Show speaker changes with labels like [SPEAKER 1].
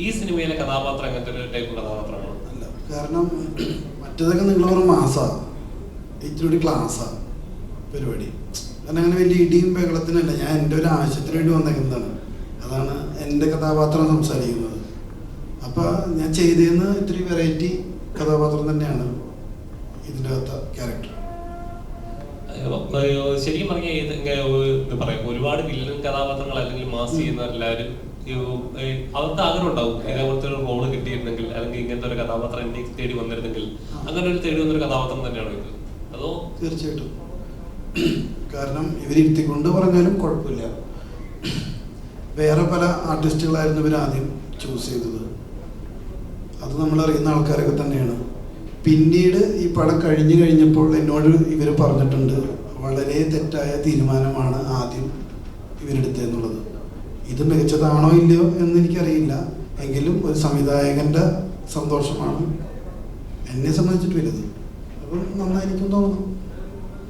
[SPEAKER 1] ഈ സിനിമയിലെ കഥാപാത്രം അങ്ങനത്തെ ഒരു ടൈപ്പ് കഥാപാത്രമാണ്
[SPEAKER 2] അല്ല കാരണം മറ്റേതൊക്കെ നിങ്ങൾ പറഞ്ഞ മാസാ. ഇച്ചിരി ഒരു ക്ലാസ്സാ പരിപാടി. കാരണം അങ്ങനെ വലിയ ഇടിയും ബഹളത്തിനല്ല. ഞാൻ എന്റെ ഒരു ആവശ്യത്തിന് വേണ്ടി വന്നേക്കുന്നതാണ്. അതാണ് എന്റെ കഥാപാത്രം സംസാരിക്കുന്നത്. അപ്പോൾ ഞാൻ ചെയ്തതെന്ന് ഇത്തിരി വെറൈറ്റി കഥാപാത്രം തന്നെയാണ് ഇതിന്റെ അകത്ത ക്യാരക്ടർ
[SPEAKER 1] ശരിക്കും പറഞ്ഞാൽ ഒരു- ഇത് പറയാം. ഒരുപാട് വില്ലൻ കഥാപാത്രങ്ങൾ അല്ലെങ്കിൽ മാസ് ചെയ്യുന്ന എല്ലാവരും അവർക്ക് ആഗ്രഹം ഉണ്ടാവും. ഇതേപോലത്തെ ഒരു റോൾ കിട്ടിയിരുന്നെങ്കിൽ അല്ലെങ്കിൽ ഇങ്ങനത്തെ ഒരു കഥാപാത്രം എന്നെ തേടി വന്നിരുന്നെങ്കിൽ അങ്ങനെ ഒരു തേടി വന്നൊരു കഥാപാത്രം തന്നെയാണോ ഇത്? അതോ?
[SPEAKER 2] തീർച്ചയായിട്ടും. കാരണം ഇവരിരുത്തിക്കൊണ്ട് പറഞ്ഞാലും കുഴപ്പമില്ല. വേറെ പല ആർട്ടിസ്റ്റുകളായിരുന്നു ഇവർ ആദ്യം ചൂസ് ചെയ്തത്. അത് നമ്മൾ അറിയുന്ന ആൾക്കാരൊക്കെ തന്നെയാണ്. പിന്നീട് ഈ പടം കഴിഞ്ഞു കഴിഞ്ഞപ്പോൾ എന്നോട് ഇവർ പറഞ്ഞിട്ടുണ്ട് വളരെ തെറ്റായ തീരുമാനമാണ് ആദ്യം ഇവരെടുത്തതെന്നുള്ളത് ഇത് മികച്ചതാണോ ഇല്ലയോ എന്ന് എനിക്കറിയില്ല. എങ്കിലും ഒരു സംവിധായകന്റെ സന്തോഷമാണ് എന്നെ സംബന്ധിച്ചിട്ട് വലുത് അപ്പം നന്നായിരിക്കും തോന്നുന്നു.